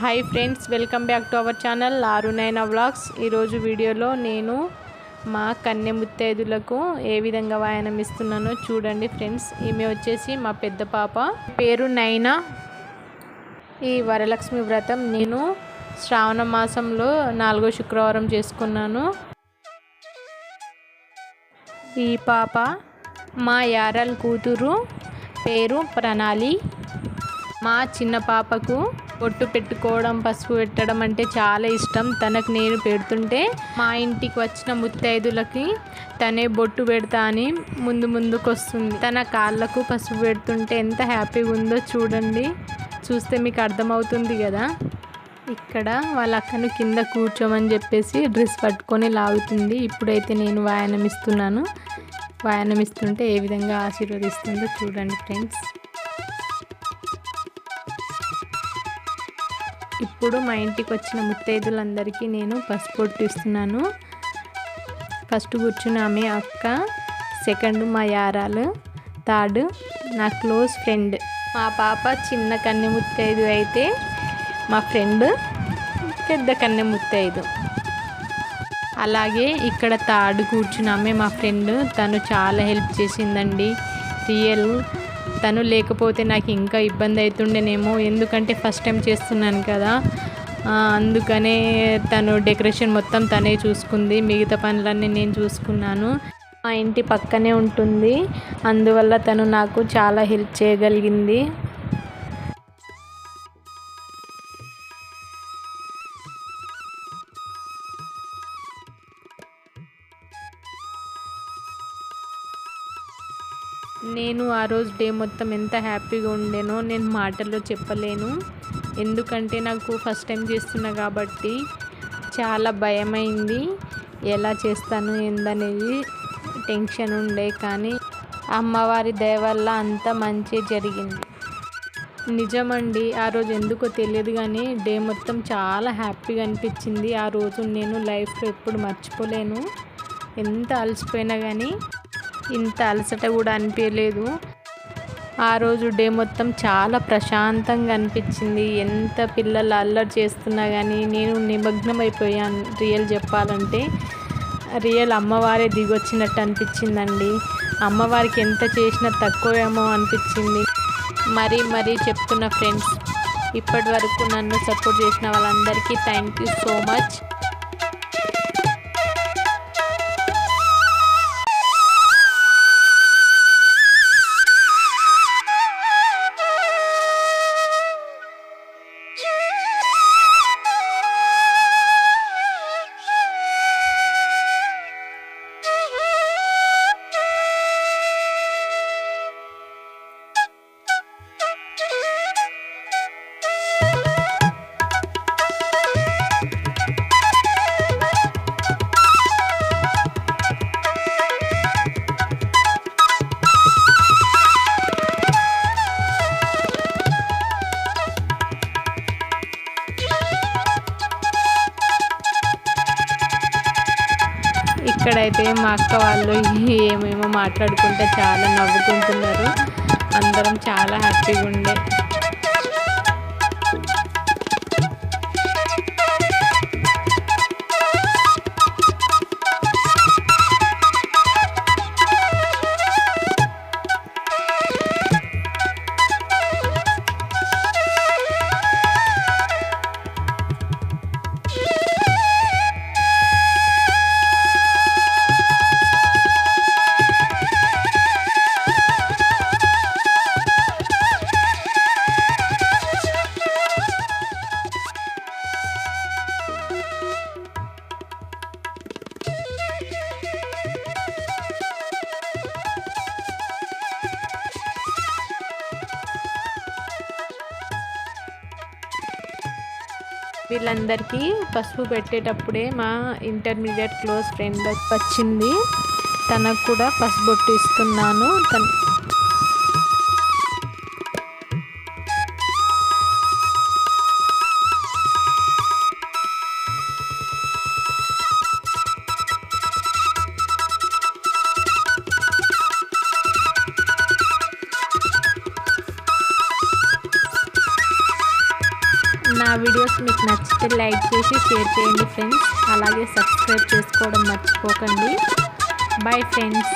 Hi friends welcome back to our channel Arunaina vlogs ఈరోజు వీడియోలో నేను మా కన్నె ముత్తైదులకు ఏ విధంగా వాయనం ఇస్తున్నానో చూడండి ఫ్రెండ్స్ ఈమె వచ్చేసి మా పెద్ద పాప. పేరు నైనా. ఈ వరలక్ష్మి వ్రతం నేను శ్రావణ మాసంలో నాలుగో శుక్రవారం చేసుకున్నాను. ఈ పాప మా యారల్ కూతురు పేరు ప్రణాళి. మా చిన్న పాపకు బొట్టు పెట్టుకోవడం పసుపు పెట్టడం అంటే చాలా ఇష్టం. తనకు నేను పెడుతుంటే మా ఇంటికి వచ్చిన ముత్తైదులకి తనే బొట్టు పెడతా అని ముందు ముందుకు వస్తుంది తన కాళ్ళకు పసుపు పెడుతుంటే ఎంత హ్యాపీగా ఉందో చూడండి. చూస్తే మీకు అర్థమవుతుంది కదా. ఇక్కడ వాళ్ళ అక్కను కింద కూర్చోమని చెప్పేసి డ్రెస్ పట్టుకొని లాగుతుంది. ఇప్పుడైతే నేను వాయనం ఇస్తున్నాను వాయనం ఇస్తుంటే ఏ విధంగా ఆశీర్వదిస్తుందో చూడండి ఫ్రెండ్స్. ఇప్పుడు మా ఇంటికి వచ్చిన ముత్తైదులందరికీ నేను పసుపొట్టు ఇస్తున్నాను. ఫస్ట్ కూర్చున్న ఆమె అక్క సెకండ్ మా యారాలు థర్డ్ నా క్లోజ్ ఫ్రెండ్. మా పాప చిన్న కన్నె ముత్తైదు అయితే మా ఫ్రెండ్ పెద్ద కన్నె ముత్తైదు. అలాగే ఇక్కడ తాడు కూర్చున్నామే మా ఫ్రెండ్. తను చాలా హెల్ప్ చేసిందండి. రియల్ తను లేకపోతే నాకు ఇంకా ఇబ్బంది అవుతుండేనేమో. ఎందుకంటే ఫస్ట్ టైం చేస్తున్నాను కదా. అందుకనే తను డెకరేషన్ మొత్తం తనే చూసుకుంది. మిగతా పనులన్నీ నేను చూసుకున్నాను. మా ఇంటి పక్కనే ఉంటుంది. అందువల్ల తను నాకు చాలా హెల్ప్ చేయగలిగింది. నేను ఆ రోజు డే మొత్తం ఎంత హ్యాపీగా ఉండేనో నేను మాటల్లో చెప్పలేను. ఎందుకంటే నాకు ఫస్ట్ టైం చేస్తున్నా కాబట్టి చాలా భయమైంది. ఎలా చేస్తాను ఏందనేది టెన్షన్ ఉండే కానీ అమ్మవారి దయ వల్ల అంత మంచి జరిగింది. నిజమండి ఆ రోజు ఎందుకో తెలియదు కానీ డే మొత్తం చాలా హ్యాపీగా అనిపించింది. ఆ రోజు నేను లైఫ్లో ఎప్పుడు మర్చిపోలేను. ఎంత అలసిపోయినా కానీ ఇంత అలసట కూడా అనిపించలేదు. ఆ రోజు డే మొత్తం చాలా ప్రశాంతంగా అనిపించింది. ఎంత పిల్లలు అల్లరి చేస్తున్నా కానీ నేను నిమగ్నం అయిపోయాను రియల్ చెప్పాలంటే రియల్ అమ్మవారే దిగొచ్చినట్టు అనిపించిందండి. అమ్మవారికి ఎంత చేసినా తక్కువేమో అనిపించింది. మరీ మరీ చెప్తున్న ఫ్రెండ్స్ ఇప్పటి వరకు నన్ను సపోర్ట్ చేసిన వాళ్ళందరికీ థ్యాంక్ యూ సో మచ్. ఇక్కడైతే మా అక్క వాళ్ళు ఏమేమో మాట్లాడుకుంటే చాలా నవ్వుకుంటున్నారు. అందరం చాలా హ్యాపీగా ఉండే. వీళ్ళందరికీ పసుపు పెట్టేటప్పుడే మా ఇంటర్మీడియట్ క్లోజ్ ఫ్రెండ్ వచ్చింది. తనకు కూడా పసుపు బొట్టు ఇస్తున్నాను. తను నా వీడియోస్ మీకు నచ్చితే లైక్ చేసి షేర్ చేయండి ఫ్రెండ్స్. అలాగే సబ్స్క్రైబ్ చేసుకోవడం మర్చిపోకండి. Bye friends.